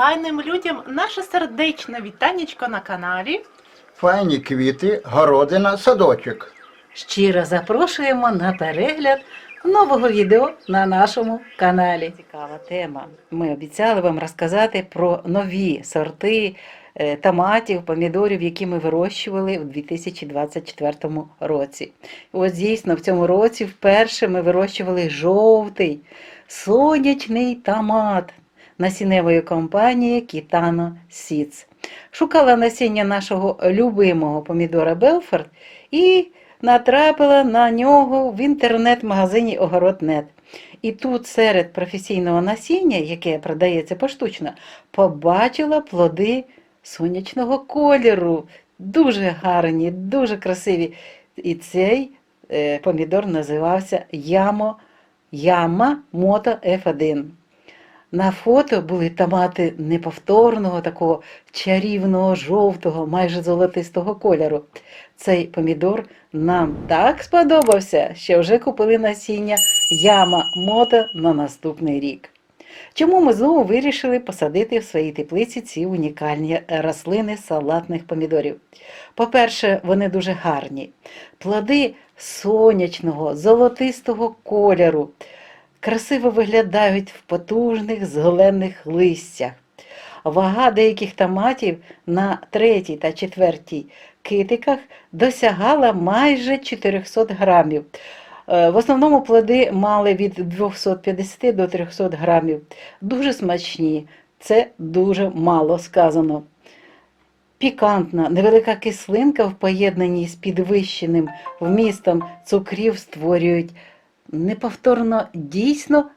файним людям наше сердечне вітанечко на каналі. Файні квіти, городина, садочок. Щиро запрошуємо на перегляд нового відео на нашому каналі. Цікава тема. Ми обіцяли вам розказати про нові сорти е, томатів, помідорів, які ми вирощували у 2024 році. Ось дійсно в цьому році вперше ми вирощували жовтий сонячний томат насінневої компанії Kitano Seeds. Шукала насіння нашого любимого помідора Белфорд і натрапила на нього в інтернет-магазині Огороднет. І тут серед професійного насіння, яке продається поштучно, побачила плоди сонячного кольору. Дуже гарні, дуже красиві. І цей е, помідор називався Ямо, Яма Мото F1. На фото були томати неповторного, такого чарівного, жовтого, майже золотистого кольору. Цей помідор нам так сподобався, що вже купили насіння яма мото на наступний рік. Чому ми знову вирішили посадити в своїй теплиці ці унікальні рослини салатних помідорів? По-перше, вони дуже гарні. Плоди сонячного, золотистого кольору красиво виглядають в потужних зелених листях. Вага деяких томатів на третій та четвертій китиках досягала майже 400 грамів. Е, В основному плоди мали від 250 до 300 грамів. Дуже смачні, це дуже мало сказано. Пікантна, невелика кислинка в поєднанні з підвищеним вмістом цукрів створюють неповторно дійсно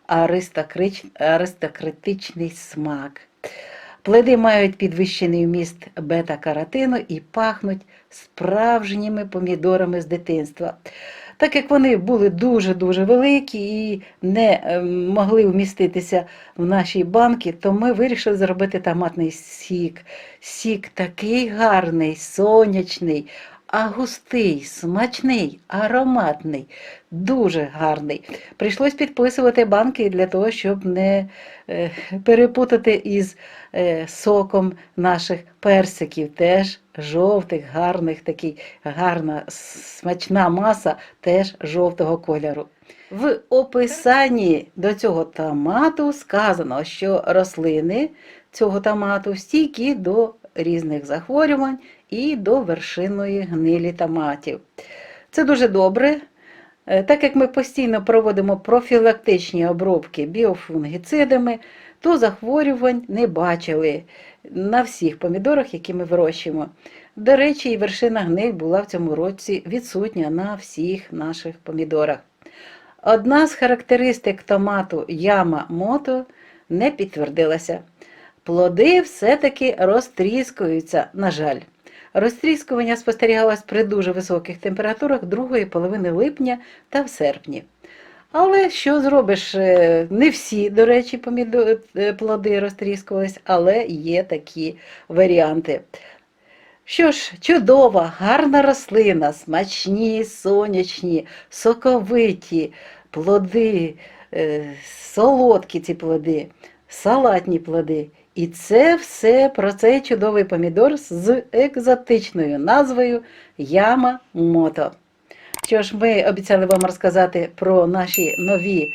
аристократичний смак. Плоди мають підвищений вміст бета-каротину і пахнуть справжніми помідорами з дитинства. Так як вони були дуже-дуже великі і не е, могли вміститися в нашій банки, то ми вирішили зробити томатний сік. Сік такий гарний, сонячний, а густий, смачний, ароматний, дуже гарний. Прийшлось підписувати банки для того, щоб не е, перепутати із е, соком наших персиків. Теж жовтих, гарних, такий гарна смачна маса, теж жовтого кольору. В описанні до цього томату сказано, що рослини цього томату стійкі до різних захворювань і до вершинної гнилі томатів. Це дуже добре. Е, Так як ми постійно проводимо профілактичні обробки біофунгіцидами, то захворювань не бачили на всіх помідорах, які ми вирощуємо. До речі, і вершина гниль була в цьому році відсутня на всіх наших помідорах. Одна з характеристик томату яма мото не підтвердилася. Плоди все-таки розтріскуються, на жаль. Розтріскування спостерігалось при дуже високих температурах другої половини липня та в серпні. Але що зробиш? е, Не всі, до речі, помідо- е, плоди розтріскувались, але є такі варіанти. Що ж, чудова, гарна рослина, смачні, сонячні, соковиті плоди, е, солодкі ці плоди, салатні плоди. І це все про цей чудовий помідор з екзотичною назвою Яма Мото. Що ж, ми обіцяли вам розказати про наші нові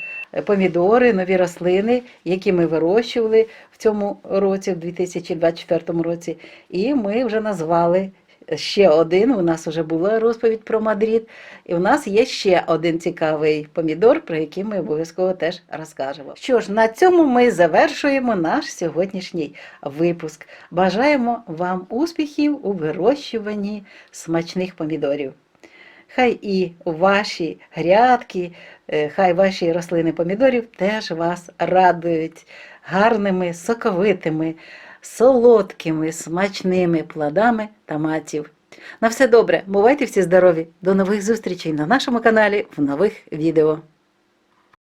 помідори, нові рослини, які ми вирощували в цьому році, в 2024 році. І ми вже назвали ще один. У нас вже була розповідь про Мадрид. І у нас є ще один цікавий помідор, про який ми обов'язково теж розкажемо. Що ж, на цьому ми завершуємо наш сьогоднішній випуск. Бажаємо вам успіхів у вирощуванні смачних помідорів. Хай і ваші грядки, е, хай ваші рослини помідорів теж вас радують гарними, соковитими, солодкими, смачними плодами томатів. На все добре, бувайте всі здорові! До нових зустрічей на нашому каналі в нових відео.